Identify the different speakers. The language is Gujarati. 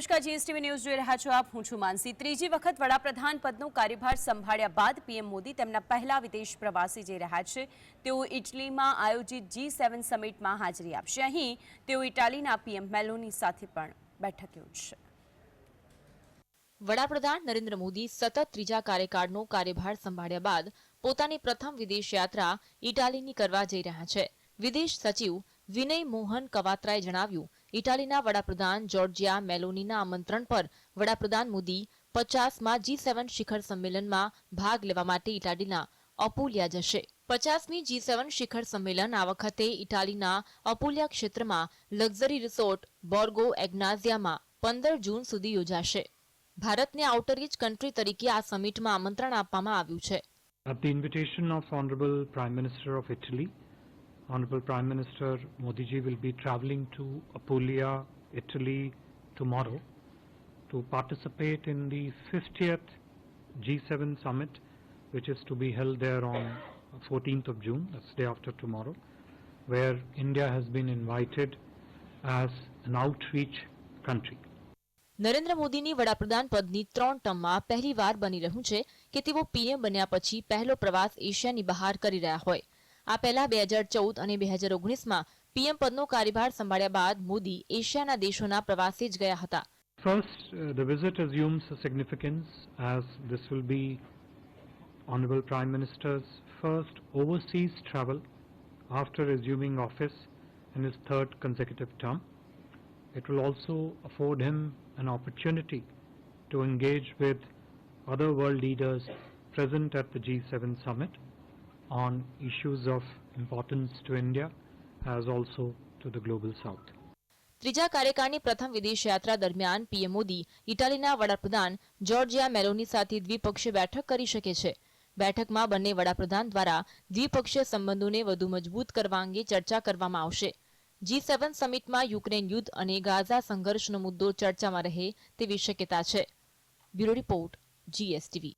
Speaker 1: નમસ્કાર જીએસટીવી ન્યૂઝ જોઈ રહ્યા છો આપ. હું છું માનસી. ત્રીજી વખત વડાપ્રધાન પદનો કાર્યભાર સંભાળ્યા બાદ પીએમ મોદી તેમના પહેલા વિદેશ પ્રવાસે જઈ રહ્યા છે. તેઓ ઇટલીમાં આયોજિત જી સેવન સમિટમાં હાજરી આપશે. અહીં તેઓ ઇટાલીના પીએમ મેલોની સાથે પણ બેઠક યોજશે.
Speaker 2: વડાપ્રધાન નરેન્દ્ર મોદી સતત ત્રીજા કાર્યકાળનો કાર્યભાર સંભાળ્યા બાદ પોતાની પ્રથમ વિદેશ યાત્રા ઇટાલીની કરવા જઈ રહ્યા છે. વિદેશ સચિવ વિનય મોહન કવાત્રાએ જણાવ્યું ઇટાલીના વડાપ્રધાન જોર્જિયા મેલોનીના આમંત્રણ પર વડાપ્રધાન મોદી પચાસમાં જી સેવન શિખર સંમેલનમાં ભાગ લેવા માટે ઇટાલીના અપુલિયા જશે. પચાસમી જી સેવન શિખર સંમેલન આ વખતે ઇટાલીના અપુલિયા ક્ષેત્રમાં લક્ઝરી રિસોર્ટ બોર્ગો એગ્નાઝિયામાં પંદર જૂન સુધી યોજાશે. ભારતને આઉટરીચ કન્ટ્રી તરીકે આ સમિટમાં આમંત્રણ આપવામાં આવ્યું છે.
Speaker 3: At the invitation of Honorable Prime Minister of Italy, Honorable Prime Minister Modi ji will be traveling to Apulia, Italy tomorrow to participate in the 50th G7 summit, which is to be held there on 14th of June, that's day after tomorrow, where India has been invited as an outreach country.
Speaker 2: Narendra મોદીની વડાપ્રધાન પદની ત્રણ ટર્મમાં પહેલીવાર બની રહ્યું છે કે તેઓ પીએમ બન્યા પછી પહેલો પ્રવાસ એશિયાની બહાર કરી રહ્યા હોય આ પહેલા બે હજાર ચૌદ અને બે હજાર ઓગણીસમાં પીએમ પદનો કાર્યભાર સંભાળ્યા બાદ મોદી એશિયાના દેશોના પ્રવાસે જ ગયા હતા
Speaker 3: uh, the visit assumes a significance as this will be Honorable Prime Minister's first overseas travel after assuming office in his third consecutive term. It will also afford him an opportunity to engage with other world leaders present at the G7 summit on issues of importance to India as also to the global south.
Speaker 2: ત્રીજા કાર્યકાળની પ્રથમ વિદેશ યાત્રા દરમિયાન પીએમ મોદી ઇટાલીના વડાપ્રધાન જોર્જિયા મેલોની સાથે દ્વિપક્ષીય બેઠક કરી શકે છે. બેઠકમાં બંને વડાપ્રધાન દ્વારા દ્વિપક્ષીય સંબંધોને વધુ મજબૂત કરવા અંગે ચર્ચા કરવામાં આવશે. જી સેવન સમિટમાં યુક્રેન યુદ્ધ અને ગાઝા સંઘર્ષનો મુદ્દો ચર્ચામાં રહે તેવી શક્યતા છે. Bureau report GSTV